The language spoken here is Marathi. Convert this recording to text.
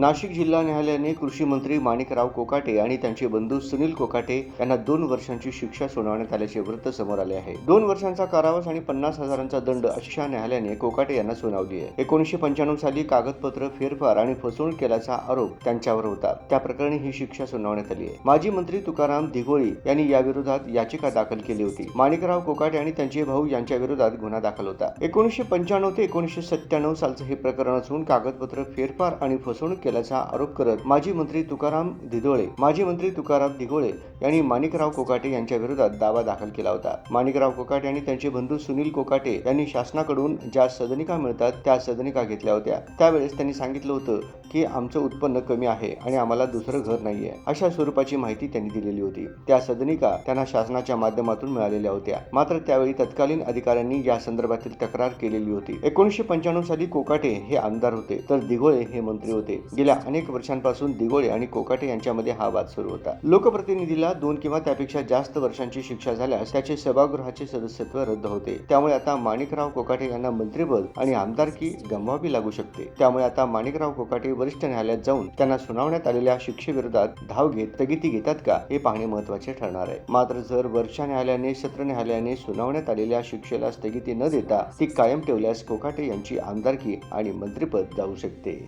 नाशिक जिल्हा न्यायालयाने कृषी मंत्री माणिकराव कोकाटे आणि त्यांचे बंधू सुनील कोकाटे यांना दोन वर्षांची शिक्षा सुनावण्यात आल्याचे वृत्त समोर आले आहे. दोन वर्षांचा कारावास आणि पन्नास हजारांचा दंड अशा न्यायालयाने कोकाटे यांना सुनावली आहे. एकोणीसशे पंच्याण्णव साली कागदपत्र फेरफार आणि फसवणूक केल्याचा आरोप त्यांच्यावर होता. त्या प्रकरणी ही शिक्षा सुनावण्यात आली आहे. माजी मंत्री तुकाराम दिघोळी यांनी याविरोधात याचिका दाखल केली होती. माणिकराव कोकाटे आणि त्यांचे भाऊ यांच्या विरोधात गुन्हा दाखल होता. एकोणीसशे पंच्याण्णव ते एकोणीसशे सत्त्याण्णव सालचं हे प्रकरण असून कागदपत्र फेरफार आणि फसवणूक केल्याचा आरोप करत माजी मंत्री तुकाराम दिदोळे माजी मंत्री तुकाराम दिघोळे यांनी माणिकराव कोकाटे यांच्या विरोधात दावा दाखल केला होता. माणिकराव कोकाटे आणि त्यांचे बंधू सुनील कोकाटे यांनी शासनाकडून ज्या सदनिका मिळतात त्या सदनिका घेतल्या होत्या. त्यावेळेस त्यांनी सांगितलं होतं की आमचं उत्पन्न कमी आहे आणि आम्हाला दुसरं घर नाहीये. अशा स्वरूपाची माहिती त्यांनी दिलेली होती. त्या सदनिका त्यांना शासनाच्या माध्यमातून मिळालेल्या होत्या. मात्र त्यावेळी तत्कालीन अधिकाऱ्यांनी या संदर्भातील तक्रार केलेली होती. एकोणीसशे पंच्याण्णव साली कोकाटे हे आमदार होते तर दिघोळे हे मंत्री होते. गेल्या अनेक वर्षांपासून दिगोळे आणि कोकाटे यांच्यामध्ये हा वाद सुरू होता. लोकप्रतिनिधीला दोन किंवा त्यापेक्षा जास्त वर्षांची शिक्षा झाल्यास त्याचे सभागृहाचे सदस्यत्व रद्द होते. त्यामुळे आता माणिकराव कोकाटे यांना मंत्रिपद आणि आमदारकी गमवावी लागू शकते. त्यामुळे आता माणिकराव कोकाटे वरिष्ठ न्यायालयात जाऊन त्यांना सुनावण्यात आलेल्या शिक्षेविरोधात धाव घेत स्थगिती घेतात का हे पाहणे महत्त्वाचे ठरणार आहे. मात्र जर वरच्या न्यायालयाने सत्र न्यायालयाने सुनावण्यात आलेल्या शिक्षेला स्थगिती न देता ती कायम ठेवल्यास कोकाटे यांची आमदारकी आणि मंत्रिपद जाऊ शकते.